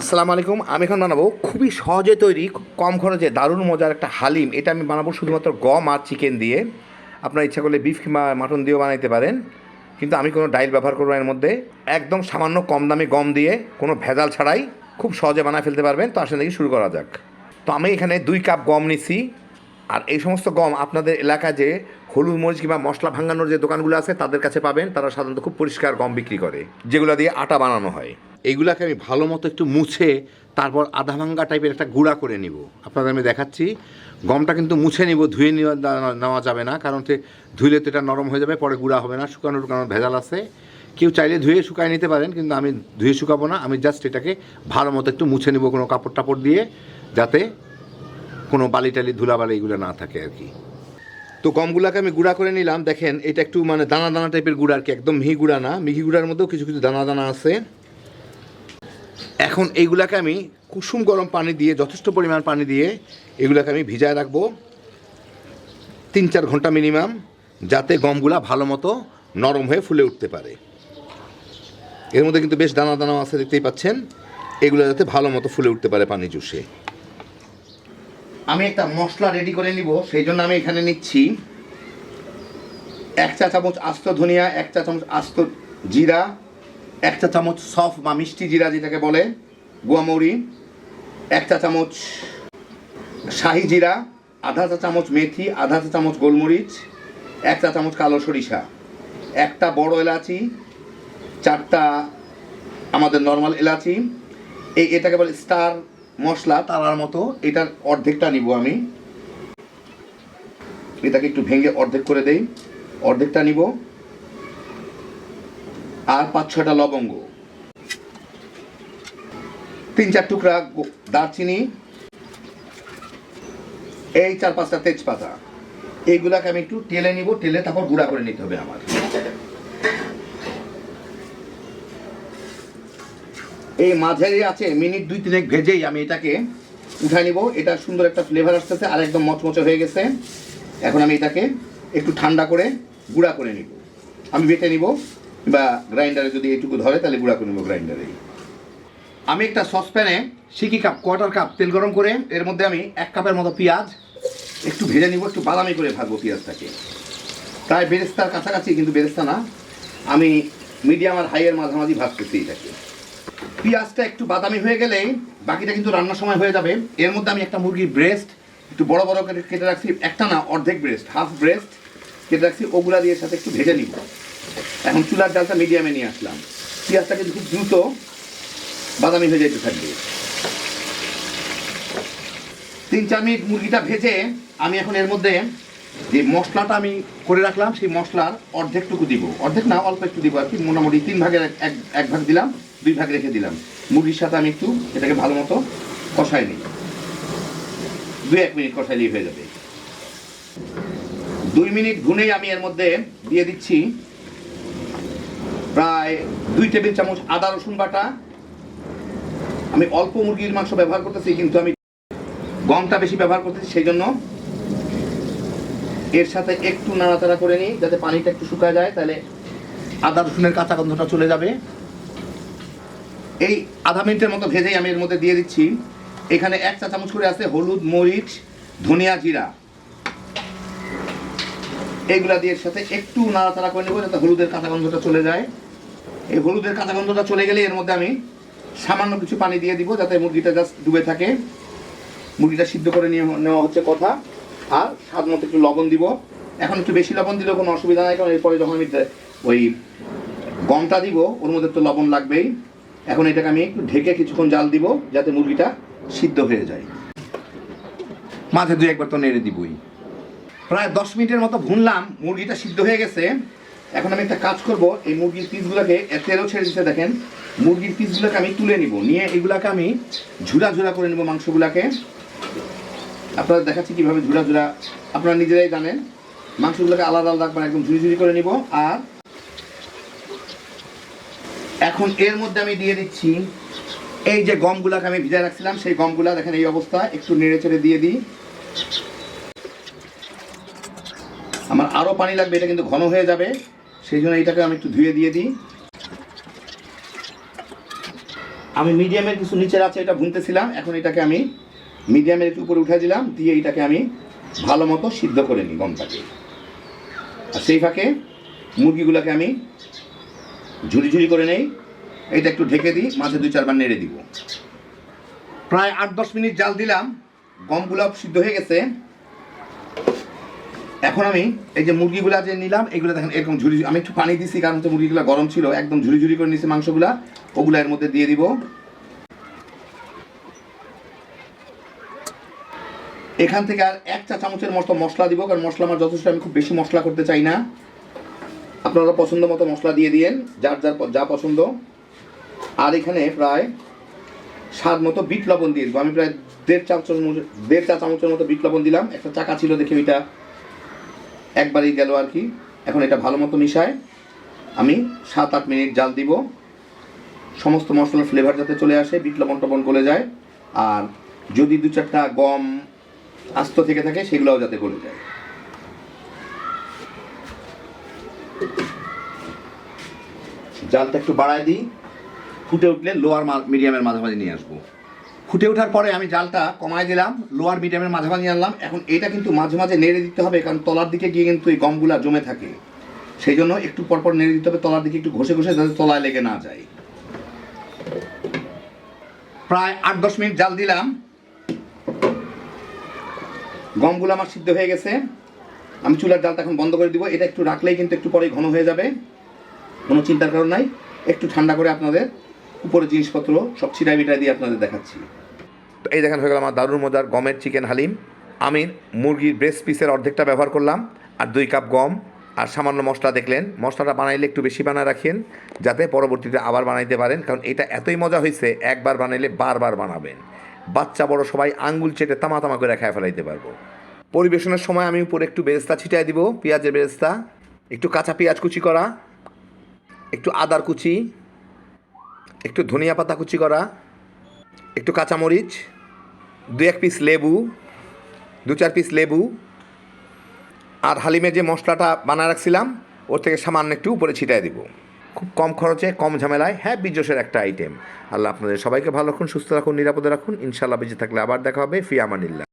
আসসালামু আলাইকুম, আমি এখন বানাবো খুবই সহজে তৈরি, কম খরচে দারুণ মজার একটা হালিম। এটা আমি বানাবো শুধুমাত্র গম আর চিকেন দিয়ে। আপনার ইচ্ছা করলে বিফ কিংবা মাটন দিয়েও বানাইতে পারেন, কিন্তু আমি কোনো ডাইল ব্যবহার করব এর মধ্যে। একদম সামান্য কম দামি গম দিয়ে কোনো ভেজাল ছাড়াই খুব সহজে বানায় ফেলতে পারবেন। তো আসলে দেখি শুরু করা যাক। তো আমি এখানে দুই কাপ গম নিছি। আর এই সমস্ত গম আপনাদের এলাকায় যে হলুদ মরিচ কিংবা মশলা ভাঙানোর যে দোকানগুলো আছে, তাদের কাছে পাবেন। তারা সাধারণত খুব পরিষ্কার গম বিক্রি করে, যেগুলো দিয়ে আটা বানানো হয়। এইগুলাকে আমি ভালো মতো একটু মুছে তারপর আধা ভাঙ্গা টাইপের একটা গুঁড়া করে নিব। আপনাদের আমি দেখাচ্ছি। গমটা কিন্তু মুছে নিব, ধুয়ে নেওয়া নেওয়া যাবে না, কারণ সে ধুইলে তো এটা নরম হয়ে যাবে, পরে গুঁড়া হবে না শুকানো টুকানোর ভেজাল আছে। কেউ চাইলে ধুয়ে শুকায় নিতে পারেন, কিন্তু আমি ধুয়ে শুকাবো না, আমি জাস্ট এটাকে ভালো মতো একটু মুছে নেব কোনো কাপড় টাপড় দিয়ে, যাতে কোনো বালি টালি, ধুলাবালি এগুলো না থাকে আর কি। তো গমগুলাকে আমি গুঁড়া করে নিলাম, দেখেন এটা একটু মানে দানা দানা টাইপের গুঁড়া আর কি, একদম মিহি গুঁড়া না, মিহি গুঁড়ার মধ্যেও কিছু কিছু দানা দানা আছে। এখন এইগুলাকে আমি কুসুম গরম পানি দিয়ে, যথেষ্ট পরিমাণ পানি দিয়ে এগুলাকে আমি ভিজায় রাখব। তিন চার ঘণ্টা মিনিমাম, যাতে গমগুলা ভালো মতো নরম হয়ে ফুলে উঠতে পারে। এর মধ্যে কিন্তু বেশ দানা দানা আছে, দেখতেই পাচ্ছেন। এগুলো যাতে ভালো মতো ফুলে উঠতে পারে পানি জুসে আমি একটা মশলা রেডি করে নিব, সেই জন্য আমি এখানে নিচ্ছি এক চা চামচ আস্ত ধনিয়া, এক চা চামচ আস্ত জিরা এক চা চামচ সফ বা মিষ্টি জিরা যেটাকে বলে গুয়ামৌরি এক চা চামচ শাহি জিরা, আধা চা চামচ মেথি, আধা চা চামচ গোলমরিচ এক চা চামচ কালো সরিষা, একটা বড় এলাচি, চারটা আমাদের নর্মাল এলাচি, এই এটাকে বলে স্টার মশলা, তারার মতো, এটার অর্ধেকটা নিব আমি। এটাকে একটু ভেঙে অর্ধেক করে দেই, অর্ধেকটা নিব। আর পাঁচ ছটা লবঙ্গ। তিন, চার টুকরা দারচিনি। এই চার, পাঁচটা তেজপাতা। এইগুলাকে আমি একটু টেলে নিব টেলে তারপর গুঁড়া করে নিতে হবে আমার। এই মাঝারি আছে, মিনিট দুই তিনেক ভেজেই আমি এটাকে উঠাই নিব। এটা সুন্দর একটা ফ্লেভার আসতেছে, আর একদম মচমচে হয়ে গেছে। এখন আমি এটাকে একটু ঠান্ডা করে গুঁড়া করে নিব। আমি বেটে নিব। বা গ্রাইন্ডারে যদি এইটুকু ধরে, তাহলে গুঁড়া করে নেব গ্রাইন্ডারে আমি একটা সসপ্যানে সিকি কাপ, কোয়ার্টার কাপ তেল গরম করে, এর মধ্যে আমি এক কাপের মতো পেঁয়াজ, একটু ভেজে নিব, একটু বাদামি করে ভাজবো পেঁয়াজটাকে। প্রায় বেরেস্তার কাছাকাছি, কিন্তু বেরেস্তা না। আমি মিডিয়াম আর হাইয়ের মাঝামাঝি ভাগ ভাজতেছি এটাকে। পেঁয়াজটা একটু বাদামি হয়ে গেলেই বাকিটা কিন্তু রান্নার সময় হয়ে যাবে। এর মধ্যে আমি একটা মুরগির ব্রেস্ট একটু বড় বড় কেটে রাখছি, একটা না অর্ধেক ব্রেস্ট হাফ ব্রেস্ট কেটে রাখছি, ওগুলা দিয়ে সাথে একটু ভেজে নিব। এখন চুলার ডালটা মিডিয়ামে নিয়ে আসলাম। পেঁয়াজটা কিন্তু খুব দ্রুত বাদামি হয়ে যেতে থাকবে তিন চার মিনিট মুরগিটা ভেজে আমি এখন এর মধ্যে যে মশলাটা আমি করে রাখলাম, সেই মশলার অর্ধেকটুকু দিব। অর্ধেক না, অল্প একটু দিব আর কি। মোটামুটি তিন ভাগের এক- এক ভাগ দিলাম, দুই ভাগ রেখে দিলাম। মুরগির সাথে আমি একটু এটাকে ভালো মতো কষাই নিই। দুই এক মিনিট কষাইলেই হয়ে যাবে। দুই মিনিট ভুনেই আমি এর মধ্যে দিয়ে দিচ্ছি প্রায় দুই টেবিল চামচ আদা রসুন বাটা। আমি অল্প মুরগির মাংস ব্যবহার করতেছি, কিন্তু আমি গমটা বেশি ব্যবহার করতেছি সেই জন্য এর সাথে একটু নাড়াচাড়া করে নিই, যাতে পানিটা একটু শুকায় যায়, তাহলে আদা রসুনের কাঁচা গন্ধটা চলে যাবে। এই আধা মিনিটের মতো ভেজেই আমি এর মধ্যে দিয়ে দিচ্ছি। এখানে এক চা চামচ করে আছে হলুদ, মরিচ, ধনিয়া জিরা। এইগুলা দিয়ে সাথে একটু নাড়াচাড়া করে নেব, যাতে হলুদের কাঁচা গন্ধটা চলে যায়। এই হলুদের কাঁচা গন্ধটা চলে গেলে এর মধ্যে আমি সামান্য কিছু পানি দিয়ে দিব যাতে মুরগিটা জাস্ট ডুবে থাকে। মুরগিটা সিদ্ধ করে নিয়ে নেওয়া হচ্ছে কথা। আর স্বাদ মতো একটু লবণ দিব। এখন একটু বেশি লবণ দিলেও কোনো অসুবিধা নাই, কারণ এরপরে যখন আমি ওই গমটা দিব, ওর মধ্যে তো লবণ লাগবেই। এখন এটাকে আমি একটু ঢেকে কিছুক্ষণ জাল দিব, যাতে মুরগিটা সিদ্ধ হয়ে যায়। মাঝে দুই একবার তো নেড়ে দিবই। প্রায় দশ মিনিটের মতো ভুনলাম, মুরগিটা সিদ্ধ হয়ে গেছে। এখন আমি একটা কাজ করব, এই মুরগির পিসগুলোকে তেলও ছেড়ে দিতে দেখেন। মুরগির পিসগুলোকে আমি তুলে নিব, নিয়ে এগুলাকে আমি ঝুরা ঝুরা করে নেব মাংসগুলাকে। আপনারা দেখাচ্ছি কীভাবে ঝুরা ঝুরা, আপনারা নিজেরাই জানেন। মাংসগুলোকে আলাদা আলাদা করে একদম ঝুরি ঝুরি করে নিব, আর এখন এর মধ্যে আমি দিয়ে দিচ্ছি, এই যে গমগুলাকে আমি ভিজায় রাখছিলাম, সেই গমগুলা, দেখেন এই অবস্থা, একটু নেড়ে চেড়ে দিয়ে দিই। আমার আরও পানি লাগবে, এটা কিন্তু ঘন হয়ে যাবে। সেই জন্য এটাকে আমি একটু ধুয়ে দিয়ে দিই। আমি মিডিয়ামের কিছু নিচের আছে এটা ভুনতেছিলাম, এখন এটাকে আমি মিডিয়ামের একটু উপরে উঠে দিলাম, দিয়ে এটাকে আমি ভালো মতো সিদ্ধ করে নিই গমটাকে। আর সেই ফাঁকে মুরগিগুলোকে আমি ঝুরি ঝুরি করে নেই এটা একটু ঢেকে দিই, মাঝে দুই চারবার নেড়ে দিব। প্রায় আট দশ মিনিট জাল দিলাম, গমগুলো সিদ্ধ হয়ে গেছে। এখন আমি এই যে মুরগিগুলা যে নিলাম, এগুলো দেখেন এরকম ঝুরি আমি একটু পানি দিছি, কারণ হচ্ছে মুরগিগুলো গরম ছিল, একদম ঝুরি ঝুরি করে নিছি মাংসগুলা। ওগুলা এর মধ্যে দিয়ে দিব। এখান থেকে আর এক চা চামচের মতো মশলা দিব, কারণ মশলা আমার যথেষ্ট, আমি খুব বেশি মশলা করতে চাই না। আপনারা পছন্দ মতো মশলা দিয়ে দিয়েন, যার যার যা পছন্দ। আর এখানে প্রায় স্বাদ মতো বিট লবণ দিয়ে দিব। আমি প্রায় দেড় চা চামচ দেড় চা চামচের মতো বিট লবণ দিলাম। একটা চাকা ছিল দেখে ওইটা একবারই গেল আর কি। এখন এটা ভালো মতো মিশায়। আমি সাত আট মিনিট জাল দিব। সমস্ত মশলার ফ্লেভার যাতে চলে আসে, বিট, লবণ, টবণ গলে যায়। আর যদি দু চারটা গম, আস্ত থেকে থাকে, সেগুলোও যাতে গলে যায়। জালটা একটু বাড়ায় দিই। ফুটে উঠলে লোয়ার মিডিয়ামের মাঝামাঝি নিয়ে আসব। ফুটে ওঠার পরে আমি জালটা কমায় দিলাম লোয়ার মিডিয়ামের মাঝামাঝি আনলাম। এখন এটা কিন্তু মাঝে মাঝে নেড়ে দিতে হবে, কারণ তলার দিকে গিয়ে কিন্তু এই গমগুলা জমে থাকে। সেই জন্য একটু পরপর নেড়ে দিতে হবে, তলার দিকে একটু ঘষে ঘষে যাতে তলায় লেগে না যায়। প্রায় আট দশ মিনিট জাল দিলাম। গমগুলো আমার সিদ্ধ হয়ে গেছে। আমি চুলার জালটা এখন বন্ধ করে দিব। এটা একটু রাখলেই কিন্তু একটু পরে ঘন হয়ে যাবে। কোনো চিন্তার কারণ নাই। একটু ঠান্ডা করে আপনাদের উপরে জিনিসপত্র, সব ছিটাই বিটাই দিয়ে আপনাদের দেখাচ্ছি। তো এই দেখেন হয়ে গেল আমার দারুণ মজার গমের চিকেন হালিম। আমি মুরগির ব্রেস্ট পিসের অর্ধেকটা ব্যবহার করলাম, আর দুই কাপ গম, আর সামান্য মশলা দেখলেন। মশলাটা বানাইলে একটু বেশি বানায় রাখেন, যাতে পরবর্তীতে আবার বানাইতে পারেন, কারণ এটা এতই মজা হয়েছে একবার বানাইলে বারবার বানাবেন। বাচ্চা, বড় সবাই আঙ্গুল চেটে তামা তামা করে খায় ফেলাইতে পারব। পরিবেশনের সময় আমি উপরে একটু বেরেস্তা ছিটাই দিব, পেঁয়াজের বেরেস্তা, একটু কাঁচা পেঁয়াজ কুচি করা, একটু আদার কুচি একটু ধনিয়া পাতা কুচি করা, একটু কাঁচামরিচ, দু এক পিস লেবু, দু চার পিস লেবু, আর হালিমের যে মশলাটা বানায় রাখছিলাম, ওর থেকে সামান্য একটু উপরে ছিটাই দিব। খুব কম খরচে, কম ঝামেলায় হ্যাঁ বিজোসের একটা আইটেম আল্লাহ আপনাদের সবাইকে ভালো রাখুন, সুস্থ রাখুন, নিরাপদে রাখুন। ইনশাল্লাহ বেঁচে থাকলে আবার দেখা হবে ফি আমানিল্লা